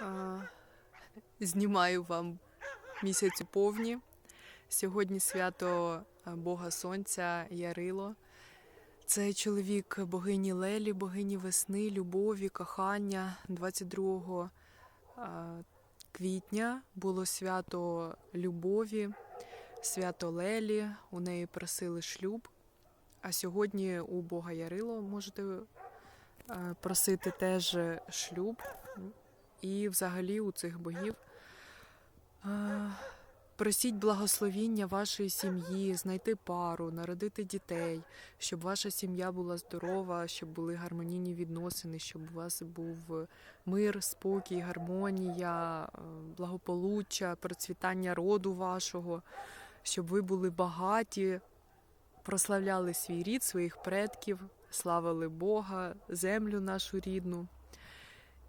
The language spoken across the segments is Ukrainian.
А, Знімаю вам місяцю повні. Сьогодні свято Бога Сонця Ярило. Це чоловік богині Лелі, богині весни, любові, кохання. 22 квітня було свято любові, свято Лелі. У неї просили шлюб. А сьогодні у Бога Ярило можете е, просити теж шлюб. І взагалі у цих богів просіть благословіння вашої сім'ї, знайти пару, народити дітей, щоб ваша сім'я була здорова, щоб були гармонійні відносини, щоб у вас був мир, спокій, гармонія, е, благополуччя, процвітання роду вашого, щоб ви були багаті, прославляли свій рід, своїх предків, славили Бога, землю нашу рідну.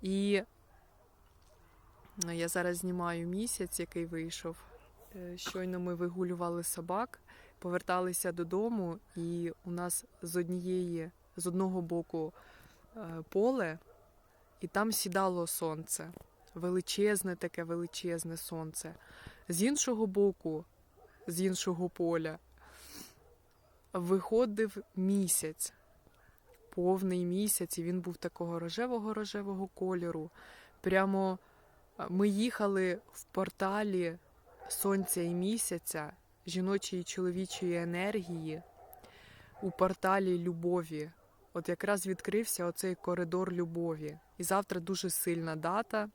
І я зараз знімаю місяць, який вийшов. Е, Щойно ми вигулювали собак, поверталися додому, і у нас з однієї, з одного боку е, поле, і там сідало сонце. Величезне таке величезне сонце. З іншого боку, з іншого поля, виходив місяць, повний місяць, і він був такого рожевого-рожевого кольору. Прямо ми їхали в порталі сонця і місяця, жіночої і чоловічої енергії, у порталі любові. От якраз відкрився оцей коридор любові. І завтра дуже сильна дата,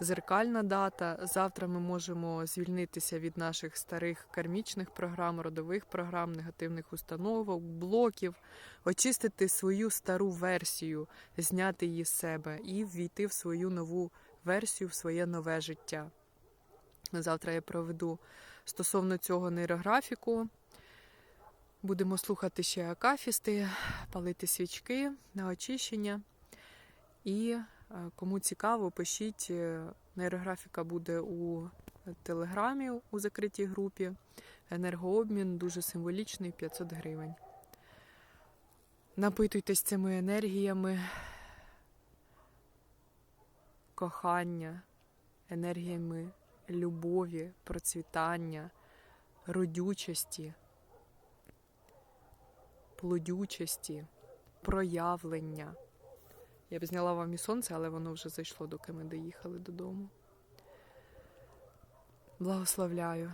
зеркальна дата. Завтра ми можемо звільнитися від наших старих кармічних програм, родових програм, негативних установок, блоків, очистити свою стару версію, зняти її з себе і ввійти в свою нову версію, в своє нове життя. Завтра я проведу стосовно цього нейрографіку. Будемо слухати ще акафісти, палити свічки на очищення. І е, кому цікаво, пишіть. е, Нейрографіка буде у телеграмі у закритій групі. Енергообмін дуже символічний 500 гривень. Напитуйтесь цими енергіями кохання, енергіями любові, процвітання, родючості, плодючості, проявлення. Я б зняла вам і сонце, але воно вже зайшло, доки ми доїхали додому. Благословляю.